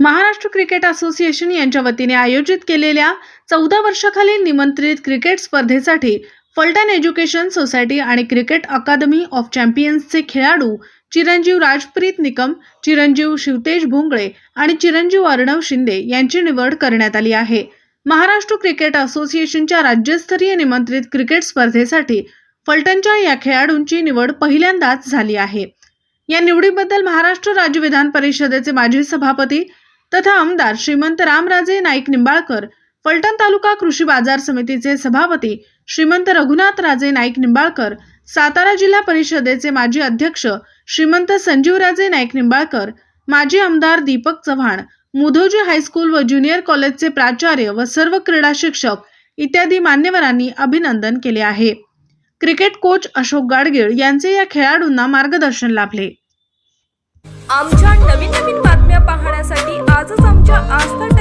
Maharashtra cricket association यांच्या वतीने आयोजित केलेल्या चौदा वर्षाखालील निमंत्रित क्रिकेट स्पर्धेसाठी फलटण एज्युकेशन सोसायटी आणि क्रिकेट अकादमी ऑफ चॅम्पियन्सचे खेळाडू चिरंजीव राजप्रीत निकम चिरंजीव शिवतेज भोंगळे आणि चिरंजीव अर्णव शिंदे यांची निवड करण्यात आली आहे. महाराष्ट्र क्रिकेट असोसिएशनच्या राज्यस्तरीय निमंत्रित क्रिकेट स्पर्धेसाठी फलटणच्या या खेळाडूंची निवड पहिल्यांदाच झाली आहे. या निवडीबद्दल महाराष्ट्र राज्य विधान परिषदेचे माजी सभापती तथा आमदार श्रीमंत रामराजे नाईक निंबाळकर फलटण तालुका कृषी बाजार समितीचे सभापती श्रीमंत रघुनाथ राजे नाईक निंबाळकर सातारा जिल्हा परिषदेचे माजी अध्यक्ष श्रीमंत संजीवराजे नाईक निंबाळकर माजी आमदार दीपक चव्हाण मुधोजी हायस्कूल व ज्युनियर कॉलेजचे प्राचार्य व सर्व क्रीडा शिक्षक इत्यादी मान्यवरांनी अभिनंदन केले आहे. क्रिकेट कोच अशोक गाडगीळ यांचे या खेळाडूंना मार्गदर्शन लाभले. आमच्या नवीन नवीन बातम्या पाहण्यासाठी आजच आमच्या आस्था